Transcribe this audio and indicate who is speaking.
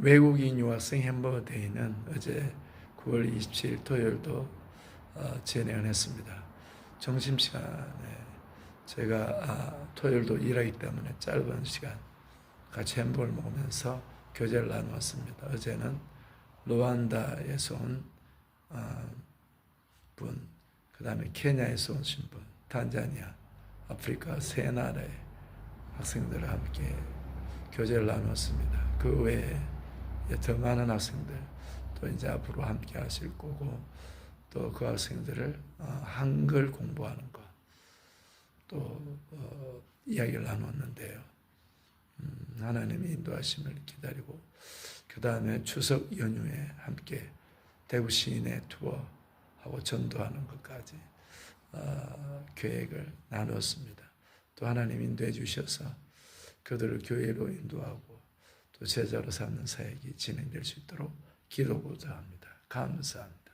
Speaker 1: 외국인 유학생 햄버거 데이는 어제 9월 27일 토요일도 어, 진행을 했습니다. 점심시간에 제가 아, 토요일도 일하기 때문에 짧은 시간 같이 햄버거를 먹으면서 교제를 나누었습니다. 어제는 루안다에서 온 아, 분, 그 다음에 케냐에서 오신 분, 탄자니아, 아프리카 세 나라의 학생들과 함께 교제를 나누었습니다. 그 외에 더 많은 학생들 또 이제 앞으로 함께 하실 거고 또 그 학생들을 어, 한글 공부하는 것또 어, 이야기를 나눴는데요. 음, 하나님의 인도하심을 기다리고 그 다음에 추석 연휴에 함께 대구 시내 투어하고 전도하는 것까지 어, 계획을 나누었습니다. 또 하나님 인도해 주셔서 그들을 교회로 인도하고 또 제자로 삼는 사역이 진행될 수 있도록 기도고자 합니다. 감사합니다.